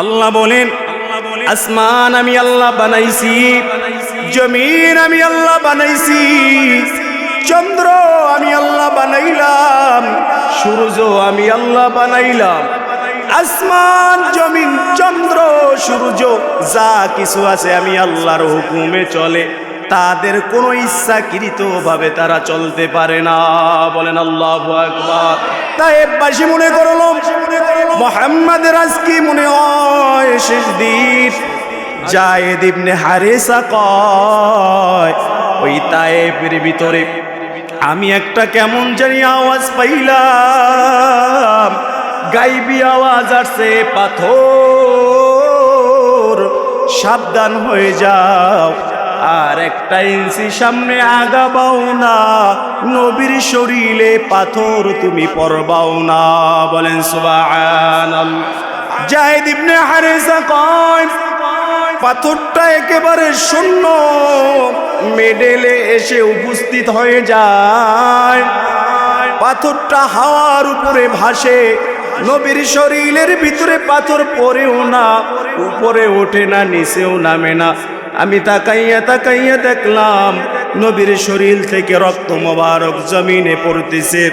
আল্লাহ বলেন, আসমান আমি আল্লাহ বানাইছি, জমিন আমি আল্লাহ বানাইছি, চন্দ্র আমি আল্লাহ বানাইলাম, সূর্য আমি আল্লাহ বানাইলাম, আসমান, জমিন, চন্দ্র, সূর্য, যা কিছু আছে আমি আল্লাহর হুকুমে চলে, তাদের কোনো ইচ্ছাকৃতভাবে তারা চলতে পারে না। বলেন আল্লাহ আকবার। তাই বাসি মনে করলাম। মোহাম্মদের আজকে মনে হয় শেষ দিন। জায়েদ ইবনে হারেসা কয়, ওই তায়েবের ভিতরে আমি একটা কেমন জানি আওয়াজ পাইলাম। গাইবি আওয়াজ আসছে, পাথর, সাবধান হয়ে যাও। আর একটা ইঞ্চি সামনে আগাবাও না। নবীর শরীরে পাথর তুমি পরবাও না। বলেন জাহিদ কয়, পাথরটা একেবারে শূন্য। মেডেলে এসে উপস্থিত হয়ে যায়। পাথরটা হাওয়ার উপরে ভাসে। নবীর শরীরের ভিতরে পাথর পরেও না, উপরে ওঠে না, নিচেও নামে না। আমি তাকাইয়া তাকাইয়া দেখলাম, নবীর শরীর থেকে রক্ত মোবারক জমিনে পড়তেছে।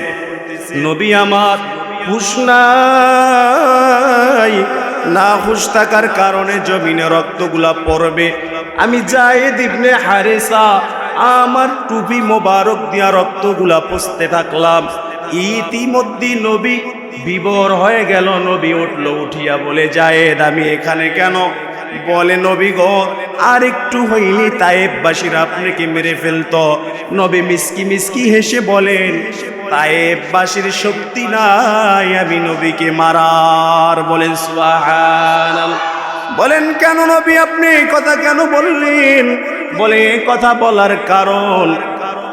নবী আমার, হুশ নাই। না হুশ থাকার কারণে জমিনে রক্তগুলা পড়বে। আমি যাই দিবনে হারেসা, আমার টুপি মোবারক দিয়া রক্তগুলা পুষতে থাকলাম। ইতিমধ্যে নবী বিবর হয়ে গেল, নবী উঠল, উঠিয়া বলে, জায়েদ, আমি এখানে কেন? বলে, নবী গো আর একটু হইনি তায়েববাসীরা আপনাকে মেরে ফেলত। নবী মিসকি মিসকি হেসে বলেন তায়েববাসীর শক্তি নাই আমি নবীকে মারার। বলেন, সুবহানাল্লাহ। বলেন, কেন নবী আপনি কথা কেন বললেন? বলে কথা বলার কারণ,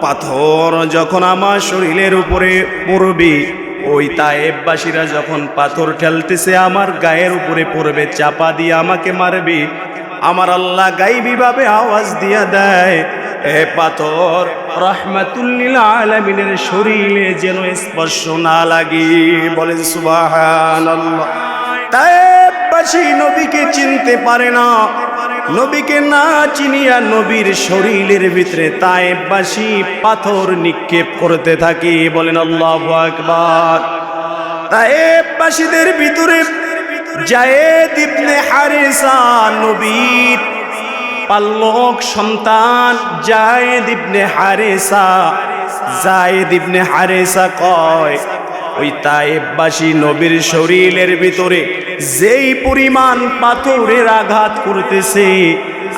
পাথর যখন আমার শরীরের উপরে পড়বে, ওই তায়েববাসীরা যখন পাথর ঠেলতেছে, আমার গায়ের উপরে পড়বে, চাপা দিয়ে আমাকে মারবে। আমার আল্লাহ গাইবি ভাবে আওয়াজ দিয়া দেয়, এ পাথর রহমাতুল্লিল আলমিনের শরীরে যেন স্পর্শ না লাগি। বলেন, সুবহানাল্লাহ। তায়েববাসী নবীকে চিনতে পারে না, নবীকে না চিনিয়া নবীর শরীরের ভিতরে তায়েববাসী পাথর নিক্ষেপ করতে থাকে। বলেন, আল্লাহ আকবার। তায়েববাসীদের ভিতরে জায়েদ ইবনে হারিসা নবীর পাল্লক সন্তান জায়েদ ইবনে হারেসা। জায়েদ ইবনে হারেসা কয়, ওই তায়েববাসী নবীর শরীরের ভিতরে যেই পরিমাণ পাথরের আঘাত করতেছে,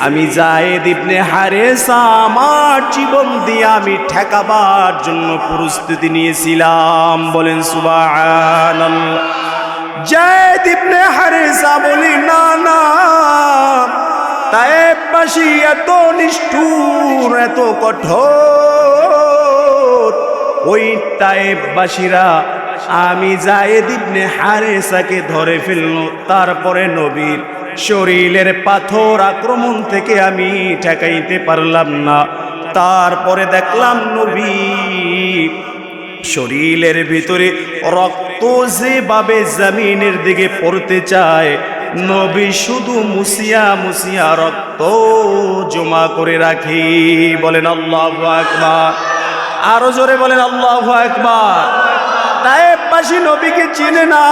আমি জায়েদ ইবনে হারেসা আমার জীবন দিয়ে আমি ঠেকাবার জন্য প্রস্তুতি নিয়েছিলাম। বলেন ইবনে হারেসা বলি, না না তায়েববাসী এত নিষ্ঠুর, এত কঠোর। ওই তায়েববাসীরা আমি জায়েদ ইবনে হারেসাকে ধরে ফেলল। তারপরে নবীর শরীরের পাথর আক্রমণ থেকে আমি ঠেকাইতে পারলাম না। তারপরে দেখলাম নবী শরীরের ভিতরে রক্ত যেভাবে জমিনের দিকে পড়তে চায়, নবী শুধু মুসিয়া মুসিয়া রক্ত জমা করে রাখি। বলেন, আল্লাহ আকবার। আরও জোরে বলেন, আল্লাহ আকবার। নবীকে চিনে না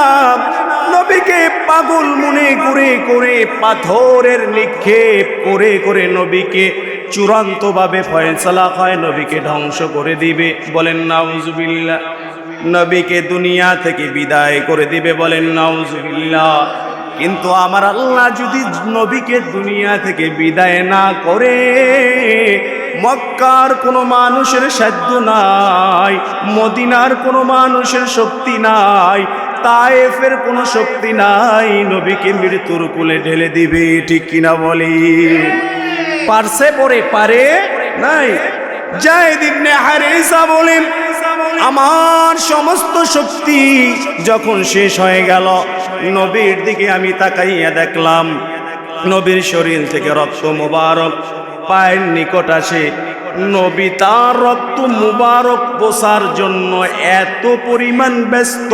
নবীকে পাগল মনে করে করে পাথরের নিক্ষেপ করে করে নবীকে চূড়ান্তভাবে ফয়সালা হয়, নবীকে ধ্বংস করে দিবে। বলেন, নাউজুবিল্লাহ। নবীকে দুনিয়া থেকে বিদায় করে দিবে, বলেন, নাউজুবিল্লাহ। কিন্তু আমার আল্লাহ যদি নবীকে দুনিয়া থেকে বিদায় না করে, মক্কার কোনো মানুষের সাধ্য নাই, মদিনার কোনো মানুষের শক্তি নাই, তায়েফের কোনো শক্তি নাই, নবীকে মৃত্যুর কোলে ঢেলে দিবে, ঠিক কিনা বলি? পারছে, পরে পারে নাই। আমার সমস্ত শক্তি যখন শেষ হয়ে গেল, নবীর দিকে আমি তাকাইয়া দেখলাম, নবীর শরীর থেকে রক্ত মুবারক, পায়ের নিকট আসে। নবী তার রক্ত মুবারক পোষার জন্য এত পরিমাণ ব্যস্ত।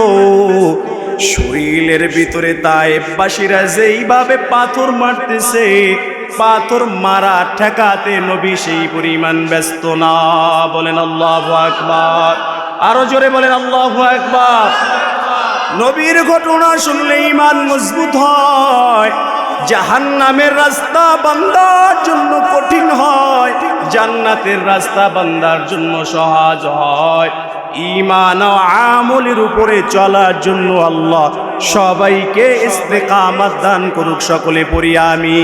শরীরের ভিতরে তায়েববাসীরা যেইভাবে পাথর মারতেছে পাথর মারা ঠেকাতে নবী সেই পরিমাণ ব্যস্ত না। বলেন আল্লাহ আকবার। আরও জোরে বলেন আল্লাহ আকবার। নবীর ঘটনা শুনলে ইমান মজবুত হয়। জাহান নামের রাস্তা বান্দার জন্য কঠিন হয়। জান্নাতের রাস্তা বান্দার জন্য সহজ হয়। ইমান ও আমলের উপরে চলার জন্য আল্লাহ সবাইকে ইস্তেকামাত দান করুক সকলে পড়ি আমি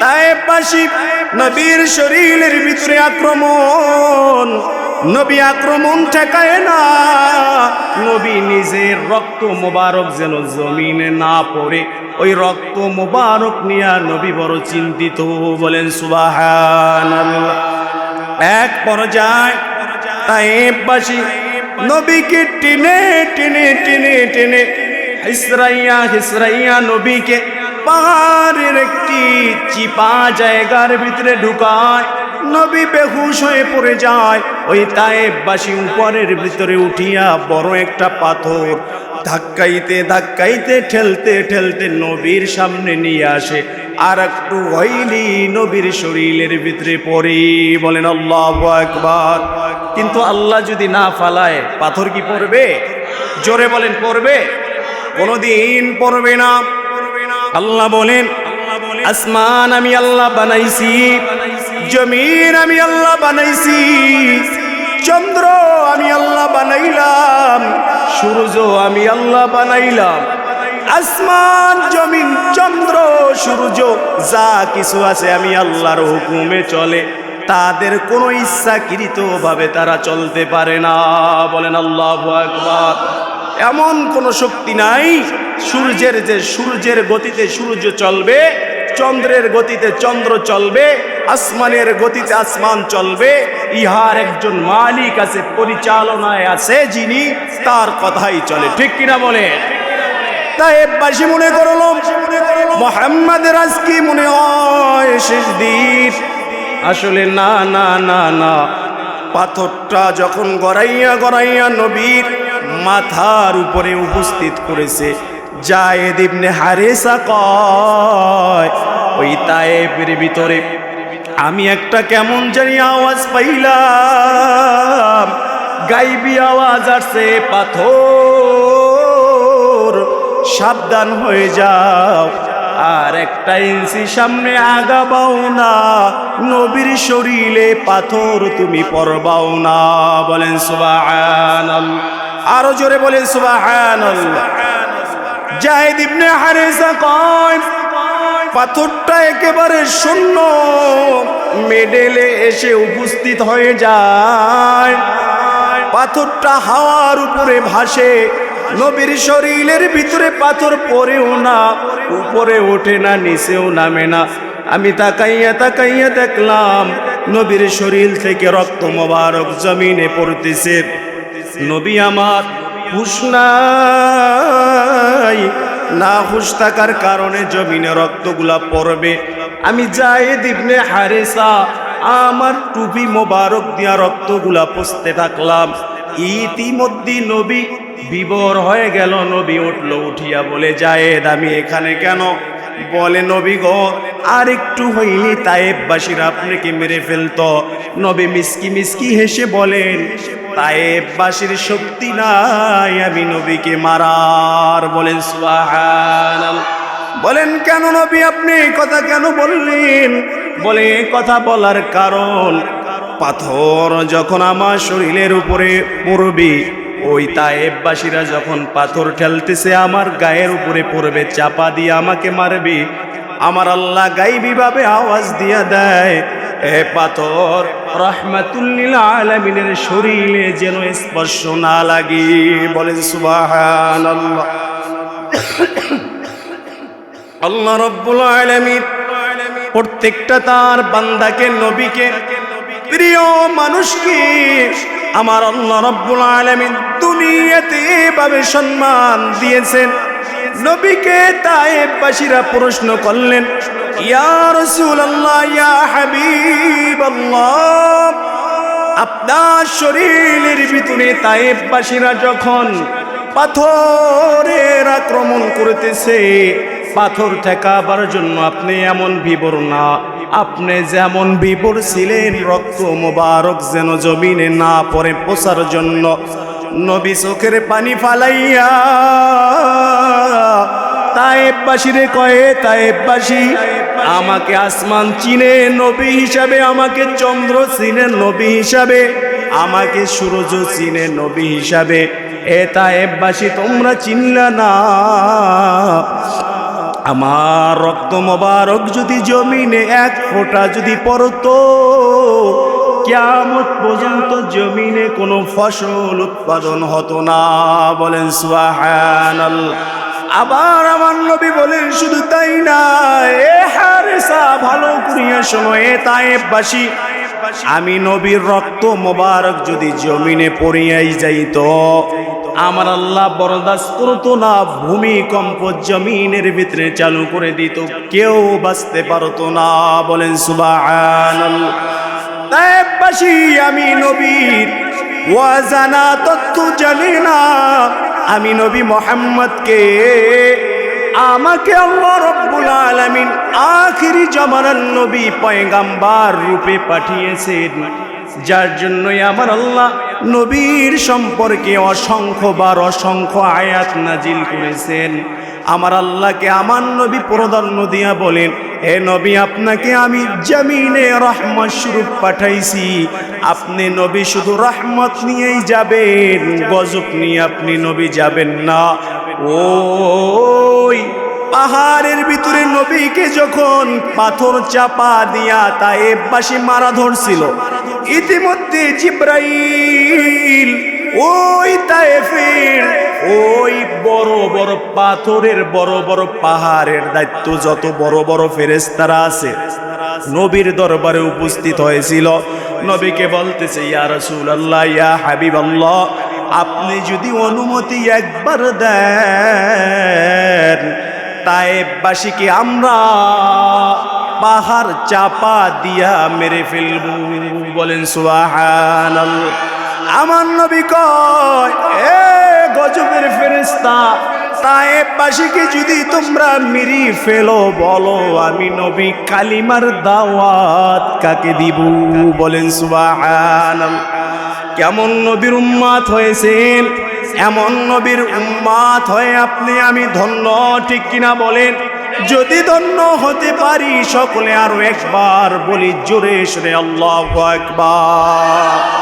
তাই পাশি নবীর শরীরের ভিতরে আক্রমণ, নবী আক্রমণ ঠেকায় না। নবী নিজের রক্ত মোবারক যেন জমিনে না পড়ে, ওই রক্ত মোবারক নিয়ে নবী বড় চিন্তিত, বলেন সুবাহান এক পর্যায় তাইবাসী নবীকে টেনে টেনে টেনে টেনে হিসরাইয়া হিসরাইয়া নবীকে পাহাড়ের একটি চিপা জায়গার ভিতরে ঢুকায়। নবী বেহুশ হয়ে পড়ে যায়। ওই তায়েববাসী উপরের ভিতরে উঠিয়া বড় একটা পাথর ধাক্কাইতে ধাক্কাইতে ঠেলতে ঠেলতে নবীর সামনে নিয়ে আসে। আর একটু হইলি নবীর শরীরের ভিতরে পড়ি বলেন, আল্লাহ একবার কিন্তু আল্লাহ যদি না ফালায়, পাথর কি পড়বে? জোরে বলেন, পড়বে। কোনোদিন পড়বে না। আল্লাহ বলেন, আসমান আমি আল্লাহ বানাইছি, জমিন আমি আল্লাহ বানাইছি চন্দ্র আমি আল্লাহ বানাইলাম, সূর্য আমি আল্লাহ বানাইলাম, আসমান, জমিন, চন্দ্র, সূর্য, যা কিছু আছে আমি আল্লাহর হুকুমে চলে। তাদের কোনো ইচ্ছাকৃত ভাবে তারা চলতে পারে না, বলেন আল্লাহ আকবার। এমন কোনো শক্তি নাই, সূর্যের যে সূর্যের গতিতে সূর্য চলবে চন্দ্রের গতিতে চন্দ্র চলবে, আসমানের গতিতে আসমান চলবে, ইহার একজন মালিক আছে, পরিচালনায় আছে যিনি, তার কথাই চলে। ঠিক কিনা বলে? তাই বাসি মনে করল, মোহাম্মদের আজ কি মনে হয় শেষ দিন? আসলে না না না না। পাথরটা যখন গড়াইয়া গড়াইয়া নবীর মাথার উপরে উপস্থিত করেছে জায়েদ ইবনে হারেসা কয়, ওই তায়েবের ভিতরে আমি একটা কেমন জানি আওয়াজ পাইলাম। গাইবি আওয়াজ আসছে, পাথর, সাবধান হয়ে যাও। আর একটা ইঞ্চি সামনে আগাবাও না, নবীর শরীরে পাথর তুমি পরবাও না। বলেন সুবাহান আরও জোরে বলেন সুবাহান জাহেদ ইবনে হারেসা কয়, পাথরটা একেবারে শূন্য। মেডেলে এসে উপস্থিত হয়ে যায়। পাথরটা হাওয়ার উপরে ভাসে, নবীর শরীরের ভিতরে পাথর পড়েও না, উপরে ওঠে না, নিচেও নামে না। আমি তাকাইয়া তাকাইয়া দেখলাম, নবীর শরীর থেকে রক্ত মোবারক জমিনে পড়তেছে। নবী আমার হুশ নাই না হুশ থাকার কারণে জমিনে রক্তগুলা পড়বে। আমি যাই দিবনে হারেসা, আমার টুপি মোবারক দিয়া রক্তগুলা পচতে থাকলাম। ইতিমধ্যে নবী বিবর হয়ে গেল, নবী উঠল, উঠিয়া বলে, জায়েদ, আমি এখানে কেন? বলে, নবী গো, আর একটু হইলি তায়েববাসীরা আপনাকে মেরে ফেলতো। নবী মিসকি মিসকি হেসে বলেন তায়েববাসীর শক্তি নাই, আমি নবীকে মারার বলেন সুবহানাল্লাহ। বলেন, কেন নবী আপনি কথা কেন বললেন? বলে কথা বলার কারণ, পাথর যখন আমার শরীরের উপরে পড়বে, ওই তায়েববাসীরা যখন পাথর ঠেলতেছে, আমার গায়ের উপরে পড়বে, চাপা দিয়ে আমাকে মারবে, আমার আল্লাহ গাইবি ভাবে আওয়াজ দিয়া দেয় এ পাথর, রহমাতুল্লিল আলমিনের শরীরে যেন স্পর্শ না লাগে। বলেন সুবাহান আল্লাহ রব্বুল আলামিন প্রত্যেকটা তার বান্দাকে, নবীকে, প্রিয় মানুষকে আমার আল্লাহ রব্বুল আলামিন দুনিয়াতে এভাবে সম্মান দিয়েছেন। নবীকে তায়েববাসীরা প্রশ্ন করলেন ইয়া রাসূলুল্লাহ, ইয়া হাবিবাল্লাহ। আপনার শরীরের ভিতরে তায়েববাসীরা যখন পাথরের আক্রমণ করতেছে, পাথর ঠেকাবার জন্য আপনি এমন বিবর না। আপনি যেমন বিবর ছিলেন, রক্ত মোবারক যেন জমিনে না পড়ে পোষার জন্য। নবী চোখের পানি ফালাইয়া তায়েববাসীরে কয়ে, তায়েববাসী আমাকে আসমান চিনে, নবী হিসাবে আমাকে চন্দ্র চিনে, নবী হিসাবে আমাকে সূরজ চিনে, নবী হিসাবে। এ তায়েববাসী, তোমরা চিনলা না। আমার রক্ত মোবারক যদি জমিনে এক ফোঁটা যদি পড়তো কেমন পর্যন্ত জমিনে কোনো ফসল উৎপাদন হতো না। বলেন, সুবহানাল্লাহ। আবার আমার নবী বলেন, শুধু তাই না, এ হারেসা, ভালো করিয়া এ তায়েববাসী। আমি নবীর রক্ত মোবারক যদি জমিনে পড়িয়াই যাইত, আমার আল্লাহ বরদাস্ত করতো না, ভূমিকম্প জমিনের ভিতরে চালু করে দিত। কেউ বাঁচতে পারতো না, বলেন তাইবাসী আমি নবীর ওয়াজানা তত্ত্ব জানি না। আমি নবী মোহাম্মদকে। আমাকে আল্লাহ রব্বুল আলমিন আখিরি জমানার নবী পয়গাম্বার রূপে পাঠিয়েছেন। যার জন্যই আমার আল্লাহ নবীর সম্পর্কে অসংখ্যবার অসংখ্য আয়াত নাজিল করেছেন। আমার আল্লাহকে আমার নবী প্রধান্য দিয়া বলেন, হে নবী, আপনাকে আমি জামিনে রহমত স্বরূপ পাঠাইছি। আপনি নবী শুধু রহমত নিয়েই যাবেন, গজব নিয়ে আপনি নবী যাবেন না। ওই পাহাড়ের ভিতরে নবীকে যখন পাথর চাপা দিয়া তা তায়েববাসী মারা ধরছিল, ইতিমধ্যে জিব্রাইল ওই তায়েফের, ওই বড় বড় পাথরের, বড় বড় পাহাড়ের দায়িত্ব যত বড় বড় ফেরেস্তারা আছে, নবীর দরবারে উপস্থিত হয়েছিল। নবীকে বলতেছে, ইয়া রাসূলুল্লাহ, ইয়া হাবিবাল্লাহ, আপনি যদি অনুমতি একবার দেন, তায়েববাসীকে আমরা পাহাড় চাপা দিয়া মেরে ফেলব। বলেন, সুবহানাল্লাহ। আমার নবী কয়, এ গজবের ফেরেস্তা তায়েববাসীকে যদি তোমরা মিরি ফেলো, বলো আমি নবী কালিমার দাওয়াত কাকে দিব? বলেন, সুবহানাল্লাহ। কেমন নবীর উম্মাত হয়েছেন? এমন নবীর উম্মাত হয়ে আপনি, আমি ধন্য, ঠিক কিনা বলেন? যদি ধন্য হতে পারি, সকলে আরও একবার বলি, জোরে সরে আল্লাহ একবার